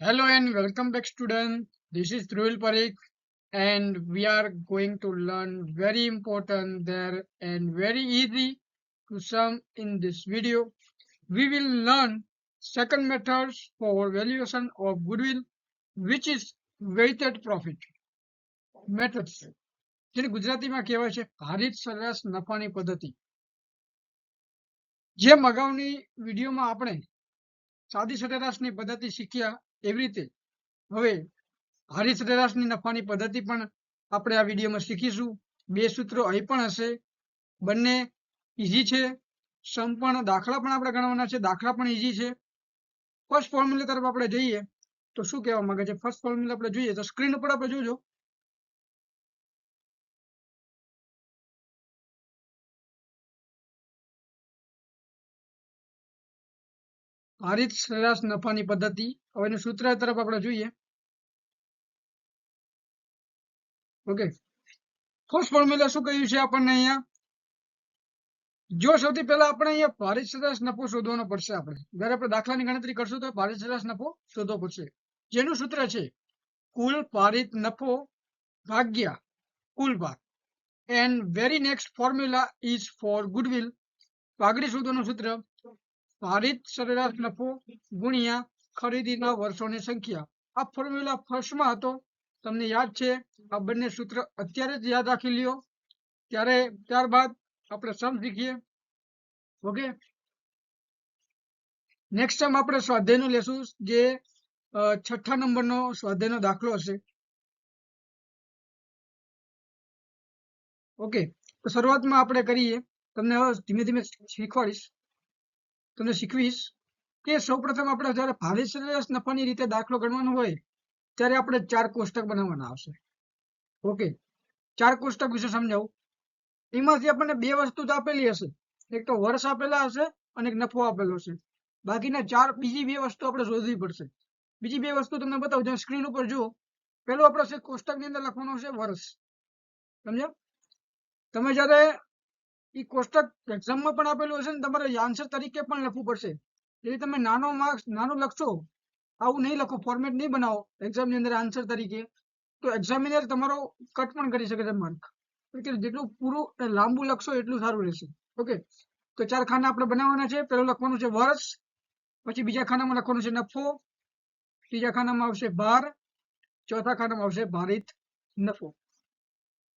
Hello and welcome back student. This is Dhruil Parikh and we are going to learn very important there and very easy to sum in this video. We will learn second methods for valuation of goodwill which is weighted profit. Methods જેને ગુજરાતીમાં કહેવાય છે ભારિત સરેરાશ નફાની પદ્ધતિ જેમ અગાઉની વિડીયોમાં આપણે સાદી સરેરાશની પદ્ધતિ શીખ્યા એવી રીતે. હવે ભારી સરેરાશની નફાની પદ્ધતિ પણ આપણે આ વિડીયોમાં શીખીશું. બે સૂત્રો અહીં પણ હશે. બંને ઈઝી છે. સમ પણ, દાખલા પણ આપણે ગણવાના છે. દાખલા પણ ઈઝી છે. ફર્સ્ટ ફોર્મ્યુલા તરફ આપણે જઈએ. તો શું કહેવા માંગે છે? ફર્સ્ટ ફોર્મ્યુલા આપણે જોઈએ તો સ્ક્રીન ઉપર આપણે જોજો. ભારિત સરેરાશ નફાની પદ્ધતિ. હવે સૂત્ર તરફ આપણે જોઈએ. ઓકે ફર્સ્ટ ફોર્મ્યુલા શું કહ્યું છે આપણને અહીંયા? જો સૌથી પહેલા આપણે અહીંયા ભારિત સરેરાશ નફો શોધવાનો પડશે આપણે. જ્યારે આપણે દાખલાની ગણતરી કરશું તો ભારિત સરેરાશ નફો શોધવો પડશે. જેનું સૂત્ર છે, કુલ ભારિત નફો ભાગ્યા કુલ ભાગ. And very next formula is for goodwill પાઘડી શોધવાનું સૂત્ર. ભારિત સરેરાશ નફો ગુણ્યા ખરીદીના વર્ષોની સંખ્યા. આ ફોર્મ્યુલા ફર્સ્ટમાં હતો. તમને યાદ છે, આ બંને સૂત્ર અત્યારે જ યાદ રાખી લ્યો. ત્યારે, ત્યારબાદ આપણે સમ શીખીએ. ઓકે નેક્સ્ટ ટાઈમ આપણે સ્વાધ્યાયનું લેશું, જે છઠ્ઠા નંબરનો સ્વાધ્યાયનો દાખલો હશે. ઓકે તો શરૂઆતમાં આપણે કરીએ. તમને હવે ધીમે ધીમે શીખવાડીશ. તમને શીખવીશ કે સૌપ્રથમ આપણે જ્યારે ભાવિ સરેરાશ નફાની રીતે દાખલો ગણવાનો હોય, ત્યારે આપણે ચાર કોષ્ટક બનાવવાના આવશે. ઓકે, ચાર કોષ્ટક વિશે સમજાવું. એમાંથી આપણને બે વસ્તુ તો આપેલી હશે. એક તો વર્ષ આપેલા હશે અને એક નફો આપેલો હશે. બાકીના ચાર, બીજી બે વસ્તુ આપણે શોધવી પડશે. બીજી બે વસ્તુ તમને બતાવું. જ્યાં સ્ક્રીન ઉપર જુઓ પેલો આપણે છે કોષ્ટકની અંદર લખવાનું છે વર્ષ. સમજો તમે જ્યારે એ કોષ્ટક એક્ઝામમાં પણ આપેલું હશે ને તમારે આન્સર તરીકે પણ લખવું પડશે. એટલે તમે નાનો માર્ક્સ નાનો લખશો, આવું નહીં લખો ફોર્મેટ નહીં બનાવો એક્ઝામની અંદર આન્સર તરીકે. તો એક્ઝામિનર તમારો કટ પણ કરી શકે છે માર્ક જેટલું પૂરું લાંબુ લખશો એટલું સારું રહેશે. ઓકે તો ચાર ખાના આપણે બનાવવાના છે. પેલું લખવાનું છે વર્ષ, પછી બીજા ખાનામાં લખવાનું છે નફો, ત્રીજા ખાનામાં આવશે ભાર, ચોથા ખાનામાં આવશે ભારિત નફો.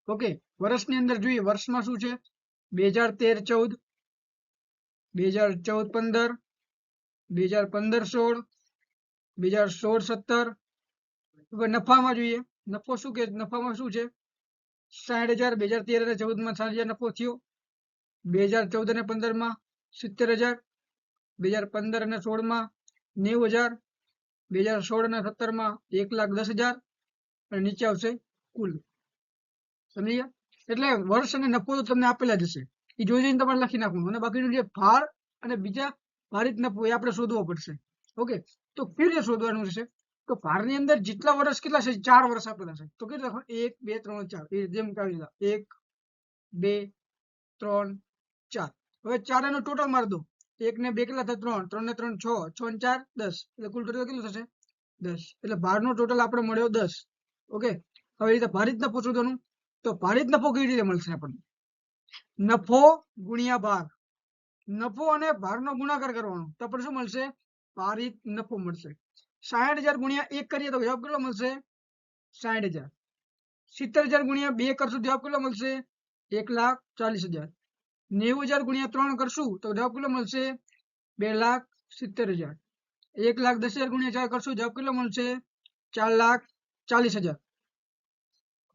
ઓકે વર્ષની અંદર જોઈએ, વર્ષમાં શું છે? બે હજાર તેર ચૌદ, બે હજાર ચૌદ પંદર, બે હજાર પંદર સોળ, બે હજાર સોળ સત્તર. નફામાં જોઈએ. નફો શું કે? નફામાં શું છે? સાઠ હજાર, બે હજાર તેર અને ચૌદમાં સાઠ હજાર નફો થયો. બે હજાર ચૌદ અને પંદરમાં સિત્તેર હજાર, બે હજાર પંદર અને સોળમાં નેવું હજાર, બે હજાર સોળ અને સત્તરમાં એક લાખ દસ હજાર અને નીચે આવશે કુલ. સમજી એટલે વર્ષ અને નફો તો તમને આપેલા જ હશે. એ જોઈ જોઈને તમારે લખી નાખવાનું. અને બાકીનું જે ભાર અને બીજા ભારિત નફો એ આપણે શોધવો પડશે. ઓકે? તો રીતે શોધવાનું રહેશે. તો ભારની અંદર જેટલા વર્ષ કેટલા છે? ચાર વર્ષ આપેલા છે. તો કેટલા એક, બે, ત્રણ, ચાર. એ જેમ કાઢી આવી એક, બે, ત્રણ, ચાર. હવે ચાર એનો ટોટલ મારી દો. એક ને બે કેટલા થાય? ત્રણ. ત્રણ ને ત્રણ, છ. છ ને ચાર, દસ. એટલે કુલ ટોટલ કેટલું થશે? દસ. એટલે ભારનો ટોટલ આપણે મળ્યો દસ. ઓકે? હવે રીતે ભારિત નફો શોધવાનું તો ભારિત નફો કેવી રીતે મળશે આપણને? નફો ગુણ્યા ભાર નફો અને ભારનો ગુણાકાર કરવાનો. તો આપણે શું મળશે? ભારિત નફો મળશે. સાઠ હજાર ગુણ્યા એક કરીએ તો જવાબ કેટલો મળશે? સાઠ હજાર. સિત્તેર હજાર ગુણ્યા બે કરશું જવાબ કેટલો મળશે? એક લાખ ચાલીસ હજાર. નેવું હજાર ગુણ્યા ત્રણ કરશું તો જવાબ કેટલો મળશે? બે લાખ સિત્તેર હજાર. એક લાખ દસ હજાર ગુણ્યા ચાર કરશું જવાબ કેટલો મળશે? ચાર લાખ ચાલીસ હજાર.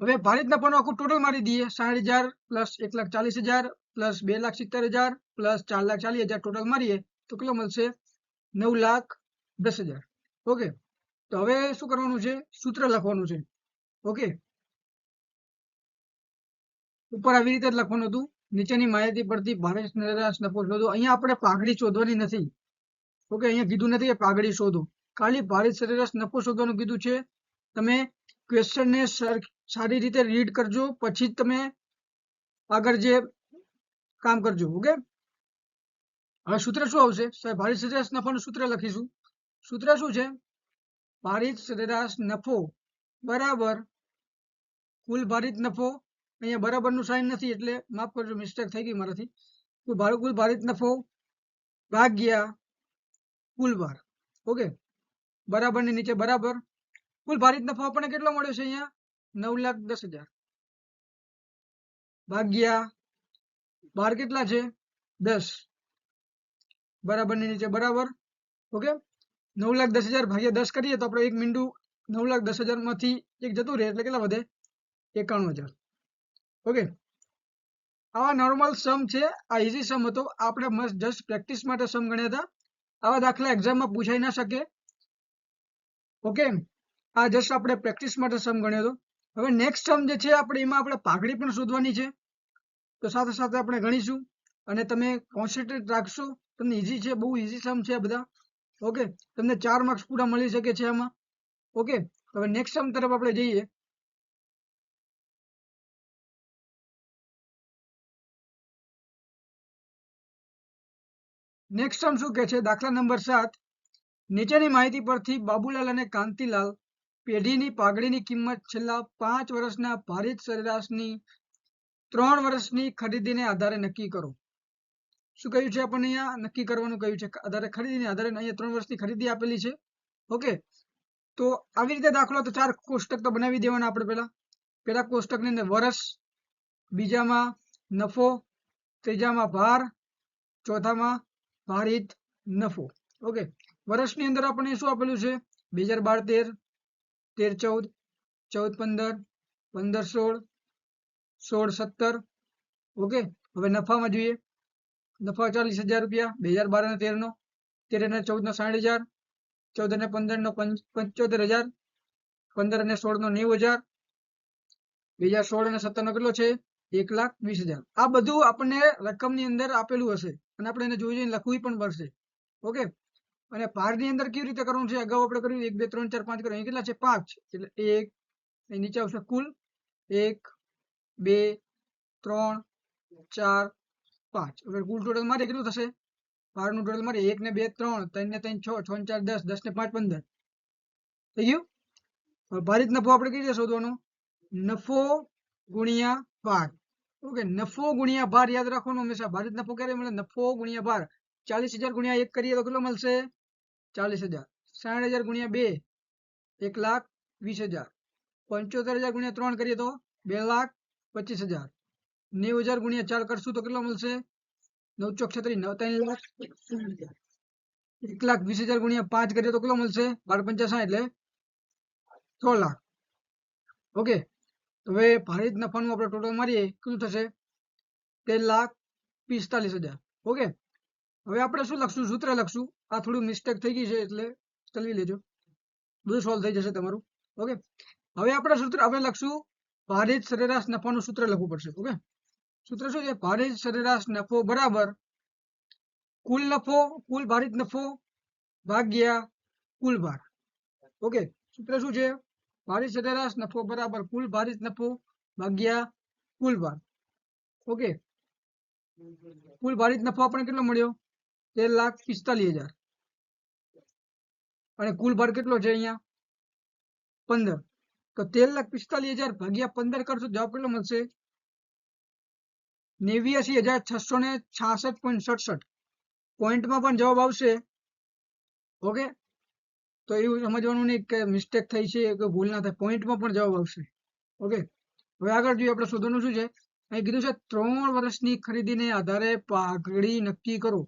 હવે ભારતના નફાનો આખું ટોટલ મારી દઈએ. સાઠ હજાર પ્લસ એક લાખ ચાલીસ હજાર પ્લસ બે લાખ સિત્તેર હજાર પ્લસ ચાર લાખ ચાલીસ હજાર ટોટલ મારીએ તો કેટલો મળશે? નવ લાખ દસ હજાર. ઓકે. તો હવે શું કરવાનું છે? સૂત્ર લખવાનું છે. ઓકે. ઉપર આવી રીતે જ લખવાનું હતું. નીચેની માહિતી પરથી ભારે સરેરાશ નફો શોધો. અહીંયા આપણે પાઘડી શોધવાની નથી. ઓકે, અહીંયા કીધું નથી કે પાઘડી શોધો. ખાલી ભારે સરેરાશ નફો શોધવાનું કીધું છે. તમે ક્વેશ્ચનને સારી રીતે રીડ કરજો, પછી જ તમે આગળ જે કામ કરજો ઓકે હવે સૂત્ર શું આવશે? સાહેબ, ભારે સરેરાશ નફાનું સૂત્ર લખીશું. સૂત્ર શું છે? ભારિત સરેરાશ નફો બરાબર, કુલ ભારિત નફો અહીંયા બરાબરનું સાઇન નથી, એટલે માફ કરજો મિસ્ટેક થઈ ગઈ મારાથી. કુલ ભાર- કુલ ભારિત નફો ભાગ્યા કુલ ભાર ઓકે બરાબરની નીચે બરાબર. કુલ ભારિત નફો આપણને કેટલો મળ્યો છે અહીંયા? નવ લાખ દસ હજાર. ભાગ્યા બાર કેટલા છે? દસ. બરાબરની નીચે બરાબર. ઓકે નવ લાખ દસ હજાર ભાગ્યા દસ કરીએ તો આપણે એક મીંડું નવ લાખ દસ હજારમાંથી એક જતું રહે એટલે કેટલા વધે? એકાણું હજાર. ઓકે આવા નોર્મલ સમ છે. આ ઇઝી સમ હતો. આપણે મસ્ત જસ્ટ પ્રેક્ટિસ માટે સમ ગણ્યા હતા. આવા દાખલા એક્ઝામમાં પૂછાઈ ના શકે. ઓકે આ જસ્ટ આપણે પ્રેક્ટિસ માટે સમ ગણ્યો હતો. હવે નેક્સ્ટ ટર્મ જે છે આપણે એમાં આપણે પાઘડી પણ શોધવાની છે. તો સાથે સાથે આપણે ગણીશું. અને તમે કોન્સન્ટ્રેટ રાખશો, તમને ઇઝી છે, બહુ ઇઝી સમ છે બધા. ઓકે તમને ચાર માર્ક્સ પૂરા મળી શકે છે આમાં. ઓકે હવે નેક્સ્ટ ટર્મ તરફ આપણે જઈએ. નેક્સ્ટ ટર્મ શું કહે છે? દાખલા નંબર સાત. નીચેની માહિતી પરથી બાબુલાલ અને કાંતિલાલ પેઢીની પાઘડીની કિંમત છેલ્લા પાંચ વર્ષના ભારિત સરેરાશની ત્રણ વર્ષની ખરીદીને આધારે નક્કી કરો. શું કહ્યું છે આપણને અહીંયા? નક્કી કરવાનું કહ્યું છે. આધારે ખરીદીને આધારે અહીંયા ત્રણ વર્ષની ખરીદી આપેલી છે. ઓકે. તો આવી રીતે દાખલો તો ચાર કોષ્ટક તો બનાવી દેવાના આપણે પહેલા. પહેલા કોષ્ટકની અંદર વર્ષ બીજામાં નફો, ત્રીજામાં ભાર, ચોથામાં ભારિત નફો. ઓકે. વર્ષની અંદર આપણને શું આપેલું છે? બે હજાર બાર તેર તેર ચૌદ ચૌદ પંદર પંદર સોળ સોળ સત્તર. ઓકે, હવે નફામાં જોઈએ. નફા ચાલીસ હજાર રૂપિયા, બે હજાર બાર અને તેર નો તેર અને ચૌદ નો સાઠ હજાર, ચૌદ અને પંદર નો પંચ- પંચોતેર હજાર, પંદર અને સોળ નો નેવું હજાર, બે હજાર સોળ અને સત્તર નો કેટલો છે? એક લાખ વીસ હજાર. આ બધું આપણને રકમની અંદર આપેલું હશે અને આપણે એને જોઈ જોઈને લખવું પણ પડશે. ઓકે? અને ભારની અંદર કેવી રીતે કરવાનું છે? અગાઉ આપણે કર્યું એક, બે, ત્રણ, ચાર, પાંચ, કર્યું. અહીં કેટલા છે? પાંચ એટલે એક, અહીં નીચે આવશે કુલ. એક, બે, ત્રણ, ચાર, પાંચ. હવે કુલ ટોટલ મારે કેટલું થશે? ભારનું ટોટલ મારે એક ને બે, ત્રણ ત્રણ ને ત્રણ, છ છ ને ચાર, દસ દસ ને પાંચ, પંદર. થઈ ગયું? હવે ભારિત નફો આપણે કઈ રીતે શોધવાનો? નફો ગુણ્યા ભાર. ઓકે, નફો ગુણ્યા ભાર યાદ રાખવાનું હંમેશા. ભારિત નફો ક્યારે મળે? નફો ગુણ્યા ભાર. ચાલીસ હજાર ગુણ્યા એક કરીએ તો કેટલો મળશે? ચાલીસ હજાર. સાઠ હજાર ગુણ્યા બે એક લાખ વીસ હજાર. પંચોતેર હજાર ગુણ્યા ત્રણ કરીએ તો બે લાખ પચીસ હજાર. નેવું હજાર ગુણ્યા ચાર કરશું તો કેટલો મળશે? નવ ચોક છત્રીસ નવ ત્રણ લાખ એક લાખ વીસ હજાર. ગુણ્યા પાંચ કરીએ તો કેટલો મળશે? બાર પંચા એટલે છ લાખ. ઓકે હવે ભારિત નફાનું આપણે ટોટલ મારીએ કેટલું થશે? તેર લાખ પિસ્તાલીસ હજાર. ઓકે હવે આપણે શું લખશું? સૂત્ર લખશું. આ થોડું મિસ્ટેક થઈ ગઈ છે એટલે ચલવી લેજો. બધું સોલ્વ થઈ જશે તમારું. ઓકે હવે આપણે સૂત્ર આપણે લખશું ભારે સરેરાશ નફાનું સૂત્ર લખવું પડશે. ઓકે સૂત્ર શું છે? ભારિત સરેરાશ નફો બરાબર કુલ નફો, કુલ ભારિત નફો ભાગ્યા કુલ ભાર. ઓકે સૂત્ર શું છે? ભારિત સરેરાશ નફો બરાબર કુલ ભારિત નફો ભાગ્યા કુલ ભાર. ઓકે કુલ ભારિત નફો આપણે કેટલો મળ્યો? તેર લાખ પિસ્તાલીસ હજાર. અને કુલ ભાર કેટલો છે અહીંયા? પંદર. તો તેર લાખ પિસ્તાલીસ હજાર ભાગ્યા પંદર કરશો જવાબ કેટલો મળશે? નેવ્યાસી હજાર છસો ને છાસઠ પોઈન્ટ સડસઠ. પોઈન્ટમાં પણ જવાબ આવશે. ઓકે? તો એવું સમજવાનું નહીં કે મિસ્ટેક થઈ છે કે ભૂલ ના થાય. પોઈન્ટમાં પણ જવાબ આવશે. ઓકે? હવે આગળ જોઈએ આપણે શોધવાનું શું છે? અહીં કીધું છે ત્રણ વર્ષની ખરીદીને આધારે પાઘડી નક્કી કરો.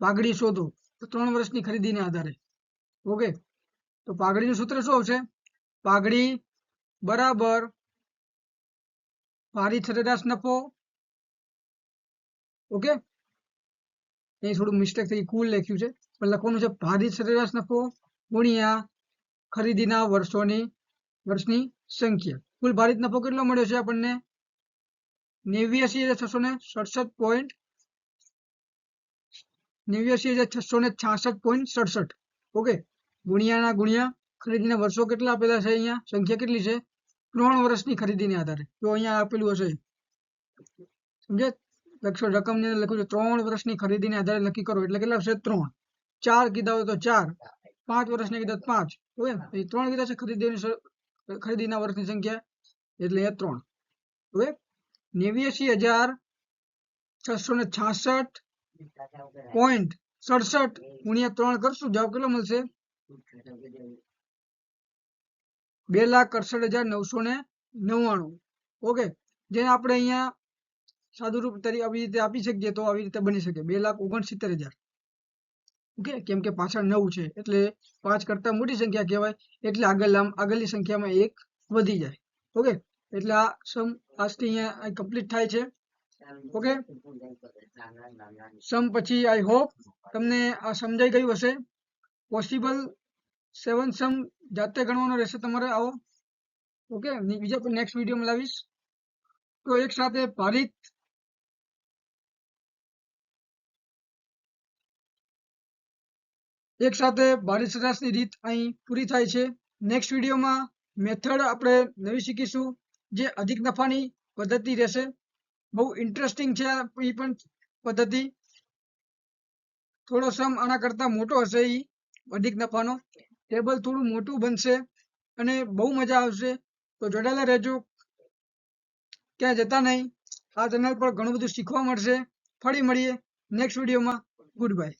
પાઘડી શોધો. તો ત્રણ વર્ષની ખરીદીને આધારે. ઓકે. તો પાઘડીનું સૂત્ર શું આવશે? પાઘડી બરાબર ભારી સરેરાશ નફો. ઓકે? એ થોડું મિસ્ટેક થઈ કુલ લખ્યું છે. પણ લખવાનું છે ભારી સરેરાશ નફો ગુણ્યા ખરીદીના વર્ષોની, વર્ષની સંખ્યા. કુલ ભારિત નફો કેટલો મળ્યો છે આપણને? નેવ્યાસી હજાર છસો ને સડસઠ પોઈન્ટ નેવ્યાસી હજાર છસો ને છાસઠ પોઈન્ટ સડસઠ. ઓકે? ગુણ્યાના ગુણ્યા ખરીદીના વર્ષો કેટલા આપેલા છે અહીંયા? સંખ્યા કેટલી છે? ત્રણ વર્ષની ખરીદીને આધારે. તો અહીંયા આપેલું હશે. સમજે લખશો, રકમની અંદર લખ્યું છે, ત્રણ વર્ષની ખરીદીને આધારે નક્કી કરો. એટલે કેટલા છે ત્રણ. ચાર કીધા હોય તો ચાર. પાંચ વર્ષને કીધા પાંચ. ઓકે એ ત્રણ કીધા છે ખરીદીની ખરીદીના વર્ષની સંખ્યા. એટલે એ ત્રણ. ઓકે નેવ્યાસી હજાર છસો ને છાસઠ પોઈન્ટ સડસઠ ગુણ્યા ત્રણ કરશું. જવાબ કેટલો મળશે? બે લાખ અડસઠ હજાર નવસો ને નવ્વાણું. ઓકે. જેને આપણે અહીંયા સાદુરૂપ તરીકે આવી રીતે આપી શકીએ તો આવી રીતે બની શકે. બે લાખ ઓગણસિત્તેર હજાર. ઓકે. કેમ કે પાછળ નવ છે. એટલે પાંચ કરતા મોટી સંખ્યા કહેવાય. એટલે આગળ આગળની સંખ્યામાં એક વધી જાય. ઓકે. એટલે આ સમ આજથી અહીંયા કમ્પ્લીટ થાય છે. ઓકે. સમ પછી આઈ હોપ તમને આ સમજાઈ ગયું હશે. પોસિબલ સેવન સમ જાતે ગણવાનો રહેશે તમારે. આવો. ઓકે બીજા પણ નેક્સ્ટ વિડીયોમાં લાવીશ. તો એક સાથે ભારિત એક સાથે ભારિત સરાશની રીત અહીં પૂરી થાય છે. નેક્સ્ટ વિડીયોમાં મેથડ આપણે નવી શીખીશું, જે અધિક નફાની પદ્ધતિ રહેશે. બહુ ઇન્ટરેસ્ટિંગ છે એ પણ પદ્ધતિ. થોડો સમ આના કરતા મોટો હશે ઈ. અધિક નફાનો ટેબલ થોડું મોટું બનશે અને બહુ મજા આવશે. તો જોડાયેલા રહેજો. ક્યાં જતા નહીં. આ ચેનલ પર ઘણું બધું શીખવા મળશે. ફરી મળીએ નેક્સ્ટ વિડીયોમાં ગુડ બાય